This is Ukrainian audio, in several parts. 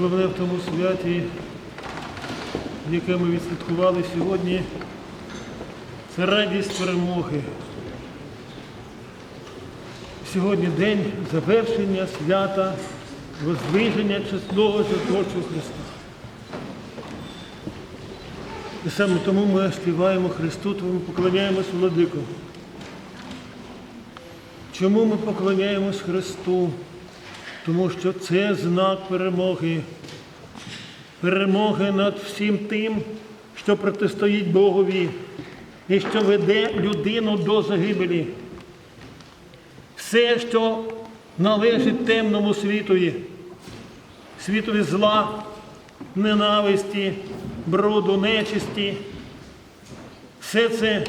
Головне в тому святі, яке ми відсвяткували сьогодні, це радість перемоги. Сьогодні день завершення свята воздвиження чесного жертвочого Христа. І саме тому ми співаємо Христу, тому поклоняємось Владику. Чому ми поклоняємось Христу? Тому що це знак перемоги. Перемоги над всім тим, що протистоїть Богові і що веде людину до загибелі. Все, що належить темному світові, світові зла, ненависті, бруду, нечисті, все це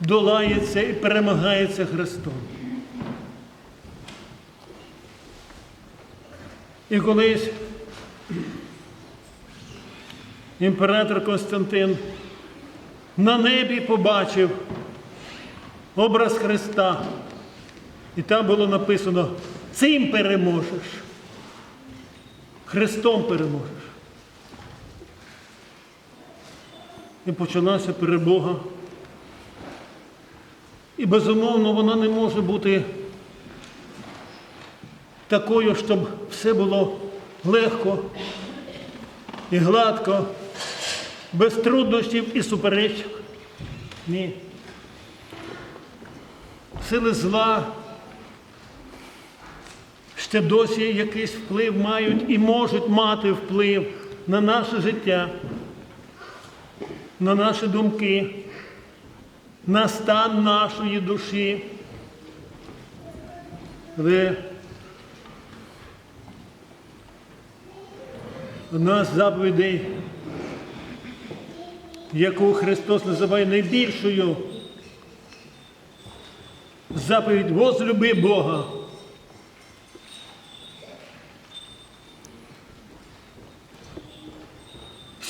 долається і перемагається Христом. І колись імператор Константин на небі побачив образ Христа. І там було написано, цим переможеш. Христом переможеш. І почалася перемога. І безумовно вона не може бути такою, щоб все було легко і гладко, без труднощів і суперечок. Ні. Сили зла ще досі якийсь вплив мають і можуть мати вплив на наше життя, на наші думки, на стан нашої душі. Але з заповідей, яку Христос називає найбільшою, заповідь возлюби Бога.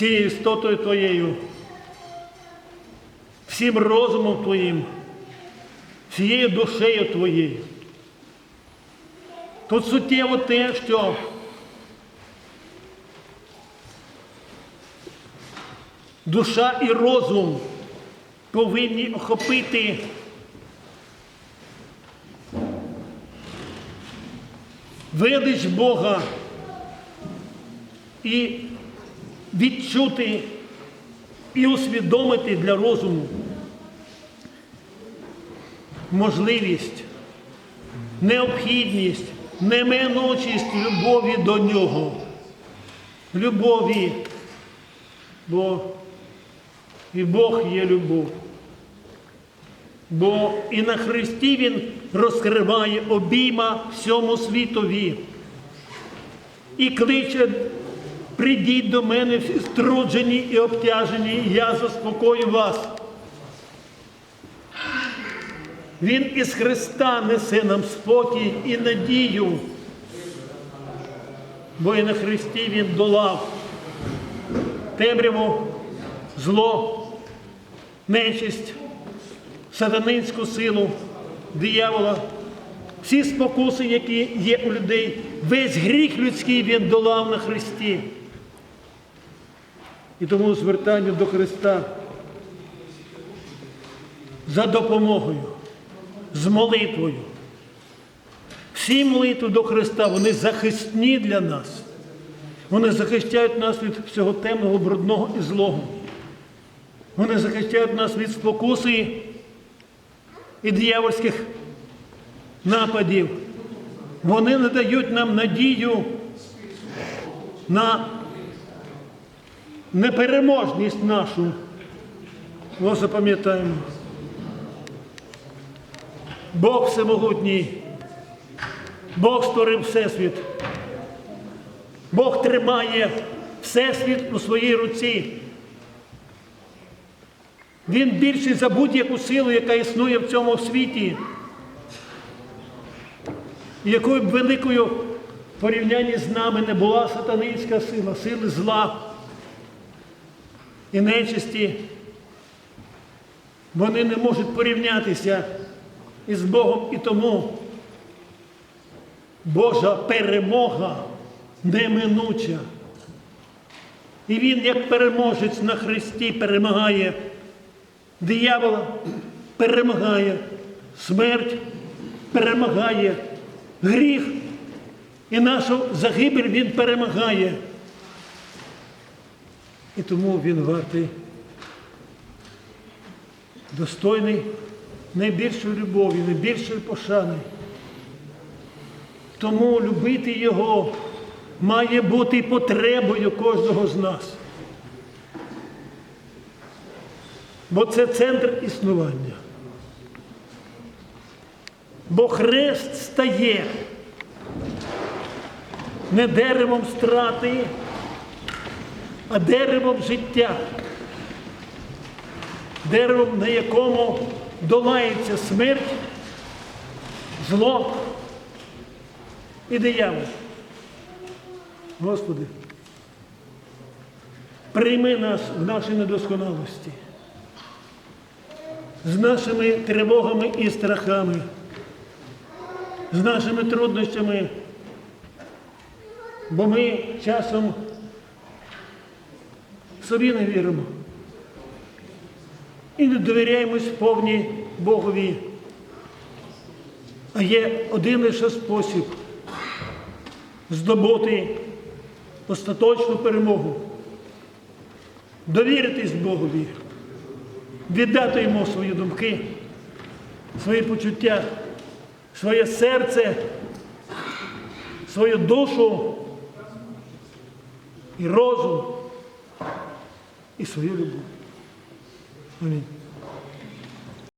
всією істотою Твоєю, всім розумом Твоїм, всією душею Твоєю. Тут суттєво те, що душа і розум повинні охопити велич Бога і відчути і усвідомити для розуму можливість, необхідність, неминучість любові до нього. Любові, бо і Бог є любов. Бо і на Христі Він розкриває обійма всьому світові і кличе Придіть до мене всі струджені і обтяжені, і я заспокою вас. Він із Христа несе нам спокій і надію, бо і на Христі Він долав темряву, зло, нечисть, сатанинську силу, диявола, всі спокуси, які є у людей, весь гріх людський він долав на Христі. І тому звертання до Христа за допомогою, з молитвою. Всі молитви до Христа, вони захисні для нас. Вони захищають нас від всього темного, брудного і злого. Вони захищають нас від спокуси і диявольських нападів. Вони надають нам надію на непереможність нашу. Ось запам'ятаємо. Бог всемогутній, Бог створив Всесвіт. Бог тримає Всесвіт у своїй руці. Він більший за будь-яку силу, яка існує в цьому світі. Якою б великою в порівнянні з нами не була сатанинська сила, сили зла і нечисті, вони не можуть порівнятися із Богом і тому Божа перемога неминуча. І він, як переможець на Христі, перемагає диявола, перемагає смерть, перемагає гріх. І нашу загибель він перемагає. І тому він вартий, достойний найбільшої любові, найбільшої пошани. Тому любити його має бути потребою кожного з нас. Бо це центр існування. Бо хрест стає не деревом страти, а деревом життя. Деревом, на якому долається смерть, зло і диявол. Господи, прийми нас в нашій недосконалості, з нашими тривогами і страхами, з нашими труднощами, бо ми часом собі не віримо і не довіряємось повні Богові. А є один лише спосіб здобути остаточну перемогу, довіритись Богові, віддати йому свої думки, свої почуття, своє серце, свою душу і розум, і свою любов. Амінь.